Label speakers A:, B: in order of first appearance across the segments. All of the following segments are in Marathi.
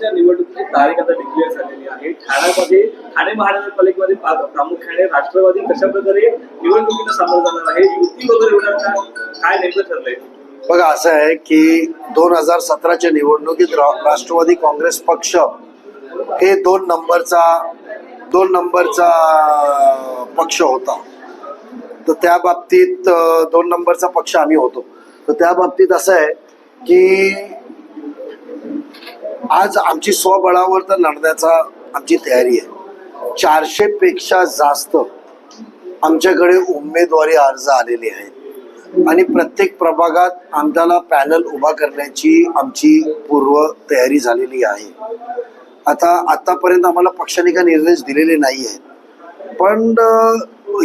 A: नगरपालिकेच्या निवडणुकीची तारीख आता डिक्लेअर झालेली आहे. ठाण्यामध्ये ठाणे महानगरपालिकेमध्ये प्रामुख्याने राष्ट्रवादी कशा प्रकारे निवडणुकीला सामोरं जाणार आहे युती वगैरे होणार का? काय नेमकं ठरलंय?
B: बघा असं आहे की दोन हजार सतराच्या निवडणुकीत राष्ट्रवादी काँग्रेस पक्ष हे दोन नंबरचा दोन नंबरचा पक्ष होता. तर त्या बाबतीत दोन नंबरचा पक्ष आम्ही होतो. तर त्या बाबतीत असं आहे की आज आमची स्वबळावर तर लढण्याचा आमची तयारी आहे. चारशे पेक्षा जास्त आमच्याकडे उमेदवारी अर्ज आलेले आहेत. आणि प्रत्येक प्रभागात आमदाला पॅनल उभा करण्याची आमची पूर्व तयारी झालेली आहे. आता आतापर्यंत आम्हाला पक्षाने काही निर्देश दिलेले नाही आहेत पण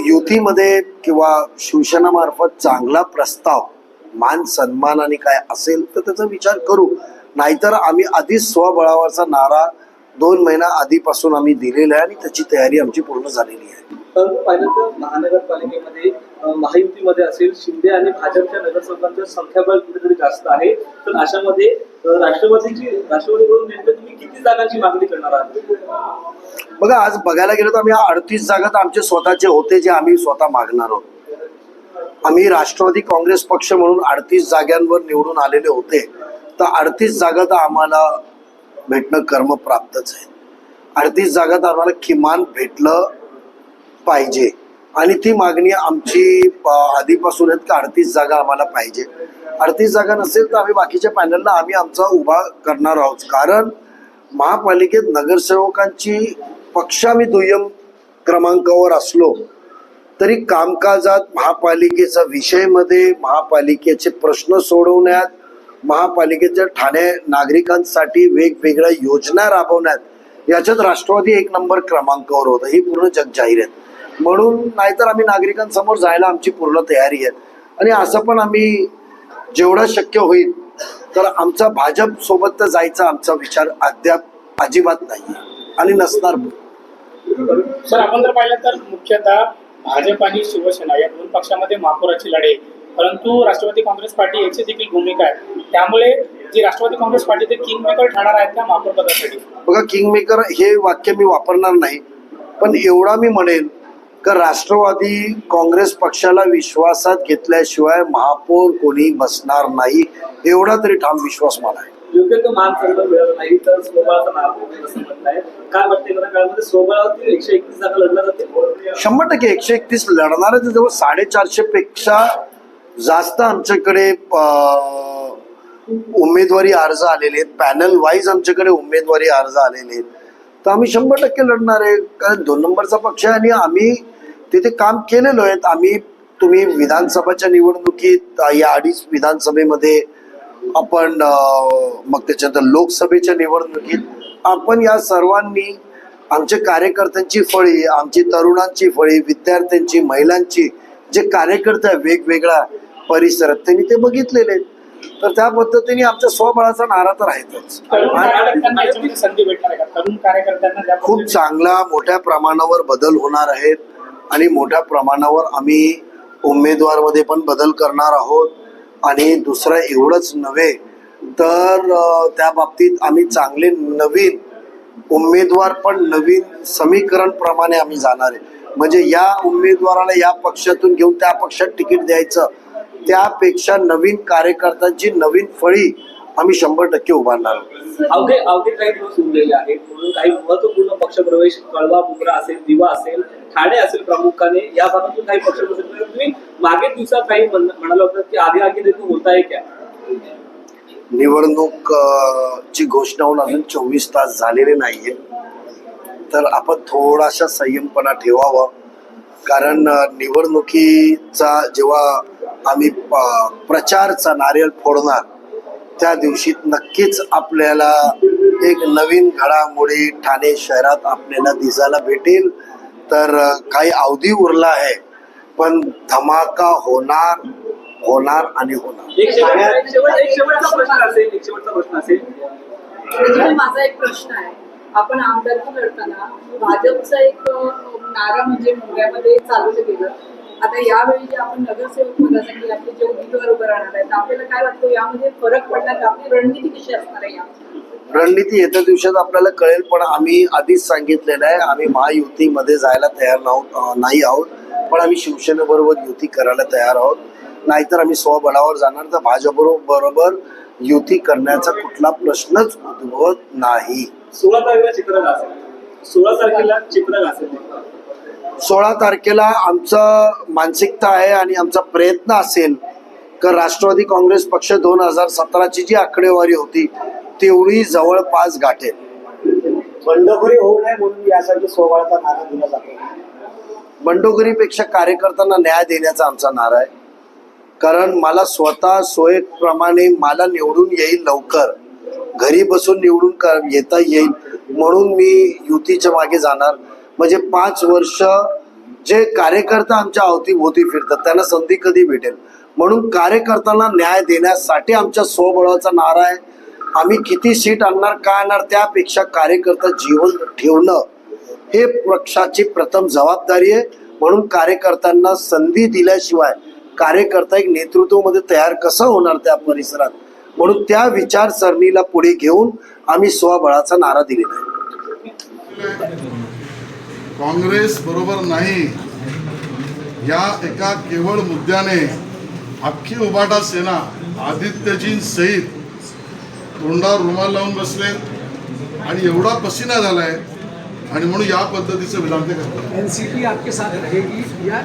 B: युतीमध्ये किंवा शिवसेनामार्फत चांगला प्रस्ताव मान सन्मान आणि काय असेल तर त्याचा विचार करू. नाहीतर आम्ही आधीच स्वबळावरचा नारा दोन महिना आधीपासून आम्ही दिलेला आहे आणि त्याची तयारी आमची पूर्ण झालेली आहे.
A: परंतु पाहिलं तर महानगरपालिकेमध्ये महायुतीमध्ये असेल शिंदे आणि भाजपच्या नगरसेवकांचं संख्याबळ कुठेतरी जास्त आहे. तर अशामध्ये राष्ट्रवादीची राष्ट्रवादीकडून नेमकं तुम्ही किती जागांची मागणी करणार आहात?
B: बघा आज बघायला गेलो तर आम्ही अडतीस जागा तर आमचे स्वतःचे होते जे आम्ही स्वतः मागणार आहोत. आम्ही राष्ट्रवादी काँग्रेस पक्ष म्हणून अडतीस जागांवर निवडून आलेले होते. तर अडतीस जागा तर आम्हाला भेटणं कर्मप्राप्तच आहे. अडतीस जागा तर आम्हाला किमान भेटलं पाहिजे. आणि ती मागणी आमची आधीपासून आहेत का अडतीस जागा आम्हाला पाहिजे. अडतीस जागा नसेल तर आम्ही बाकीच्या पॅनलला आम्ही आमचा उभा करणार आहोत. कारण महापालिकेत नगरसेवकांची पक्ष आम्ही दुय्यम क्रमांकावर असलो तरी कामकाजात महापालिकेचा विषयमध्ये महापालिकेचे प्रश्न सोडवण्यात महापालिकेच्या ठाणे नागरिकांसाठी वेगवेगळ्या योजना राबवण्यात याच्यात राष्ट्रवादी एक नंबर क्रमांकावर होतं. ही पूर्ण जग जाहीर आहे म्हणून नाहीतर आम्ही नागरिकांसमोर जायला आमची पूर्ण तयारी आहे. आणि असं पण आम्ही जेवढं शक्य होईल तर आमचा भाजप सोबत तर जायचा आमचा विचार अद्याप अजिबात नाही. आणि नसणार
C: सर आपण जर पाहिलं तर मुख्यतः भाजप आणि शिवसेना या दोन पक्षामध्ये महापुराची लढाई परंतु राष्ट्रवादी काँग्रेस पार्टी याची देखील भूमिका आहे. त्यामुळे जी राष्ट्रवादी काँग्रेस पार्टी ते किंग मेकर ठरणार आहेत त्या महापौर पदासाठी
B: बघा किंगमेकर हे वाक्य मी वापरणार नाही पण एवढा मी म्हणेन का राष्ट्रवादी काँग्रेस पक्षाला विश्वासात घेतल्याशिवाय महापौर कोणी बसणार नाही एवढा तरी ठाम विश्वास मला आहे.
A: योग्य तो मान नाही तर स्वबळाचा काय वाटतं काळामध्ये एकशे एकतीस जागा लढल्या जातील.
B: शंभर टक्के एकशे एकतीस लढणारे जवळ साडेचारशे पेक्षा जास्त आमच्याकडे उमेदवारी अर्ज आलेले आहेत. पॅनल वाईज आमच्याकडे उमेदवारी अर्ज आलेले आहेत. तर आम्ही शंभर टक्के लढणार आहे. कारण दोन नंबरचा पक्ष आहे आणि आम्ही तिथे काम केलेलो आहेत. आम्ही तुम्ही विधानसभाच्या निवडणुकीत या अडीच विधानसभेमध्ये आपण मग त्याच्यानंतर लोकसभेच्या निवडणुकीत आपण या सर्वांनी आमच्या कार्यकर्त्यांची फळी आमची तरुणांची फळी विद्यार्थ्यांची महिलांची जे कार्यकर्ते वेगवेगळ्या परिसरात. त्यांनी ते बघितलेले आहेत. तर त्या पद्धतीने आमच्या स्वबळाचा नारा तर आहेतच. खूप चांगला मोठ्या प्रमाणावर बदल होणार आहेत आणि मोठ्या प्रमाणावर आम्ही उमेदवारमध्ये पण बदल करणार आहोत. आणि दुसरं एवढंच नव्हे तर त्या बाबतीत आम्ही चांगले नवीन उमेदवार पण नवीन समीकरण प्रमाणे आम्ही जाणार आहे. म्हणजे या उमेदवाराला या पक्षातून घेऊन त्या पक्षात तिकीट द्यायचं त्यापेक्षा नवीन कार्यकर्त्यांची नवीन फळी आम्ही शंभर टक्के उभारणार आहोत.
A: अवघे अवघे काही दिवस उरलेले आहेत. म्हणून काही महत्त्वपूर्ण पक्षप्रवेश कळवा बुगरा असेल दिवा असेल ठाणे असेल प्रामुख्याने या भागातून काही पक्ष प्रवेश केले. तुम्ही मागे दिवसात काही म्हण- म्हणाला होता की आधी आगे देखील होत आहे क्या?
B: निवडणूक ची घोषणा होऊन अजून चोवीस तास झालेले नाहीये. तर आपण थोडासा संयमपणा ठेवावा. कारण निवडणुकीचा जेव्हा आम्ही प- प्रचारचा नारळ फोडणार त्या दिवशी नक्कीच आपल्याला एक नवीन घडामोडी ठाणे शहरात आपल्याला दिसायला भेटेल. तर काही अवधी उरला आहे पण धमाका होणार होणार आणि होणार.
A: एक शेवट एक शेवट एक शेवटचा प्रश्न असेल एक शेवटचा प्रश्न असेल.
D: त्याच्यामुळे माझा एक प्रश्न आहे. आपण आमदारकी लढताना भाजपचा एक नारा म्हणजे मुंबईमध्ये चालवलं गेलं आता यावेळी जे आपण नगरसेवक पदासाठी आपले जे उमेदवार उभं राहणार आहेत आपल्याला काय वाटतं यामध्ये फरक पडणार आपली रणनीती कशी असणार आहे या
B: रणनीती येत्या दिवसात आपल्याला कळेल पण आम्ही आधीच सांगितलेलं आहे आम्ही महायुतीमध्ये जायला तयार नाही आहोत. पण आम्ही शिवसेनेबरोबर युती करायला तयार आहोत. नाहीतर आम्ही स्वबळावर जाणार तर भाजपबरोबर बरोबर युती करण्याचा कुठला प्रश्नच उद्भवत नाही.
A: सोळा तारखेला चित्र असेल सोळा तारखेला चित्र असेल
B: सोळा तारखेला आमचं मानसिकता आहे आणि आमचा प्रयत्न असेल का राष्ट्रवादी काँग्रेस पक्ष दोन हजार सतराची जी आकडेवारी होती तेवढी जवळपास गाठेल.
E: बंडखोरी होऊ नये म्हणून यासाठी सोहळ्याचा नारा दिला जातो.
B: बंडोगरीपेक्षा कार्यकर्त्यांना न्याय देण्याचा आमचा नारा आहे. कारण मला स्वतः सोयीप्रमाणे मला निवडून येईल लवकर. घरी बसून निवडून येता येईल. म्हणून मी युतीच्या मागे जाणार. म्हणजे पाच वर्ष जे कार्यकर्ता आमच्या अवतीभोवती फिरतात त्यांना संधी कधी भेटेल? म्हणून कार्यकर्त्यांना न्याय देण्यासाठी आमच्या स्वबळाचा नारा आहे. आम्ही किती सीट आणणार काय आणणार त्यापेक्षा कार्यकर्ता जीवन ठेवणं हे पक्षाची प्रथम जबाबदारी आहे. म्हणून कार्यकर्त्यांना संधी दिल्याशिवाय कार्यकर्ता एक नेतृत्वामध्ये तयार कसं होणार त्या परिसरात? म्हणून त्या विचारसरणीला पुढे घेऊन आम्ही स्वबळाचा नारा दिलेला आहे.
F: काँग्रेस बरोबर नाही या एका केवळ मुद्द्याने अख्खी उबाटा सेना आदित्यजी सहित तोंडावर रुमाल लावून बसले आणि एवढा पसीना झालाय आणि म्हणून या पद्धतीचं विधान ते करतात.
E: पी आपके साथ रहेगी या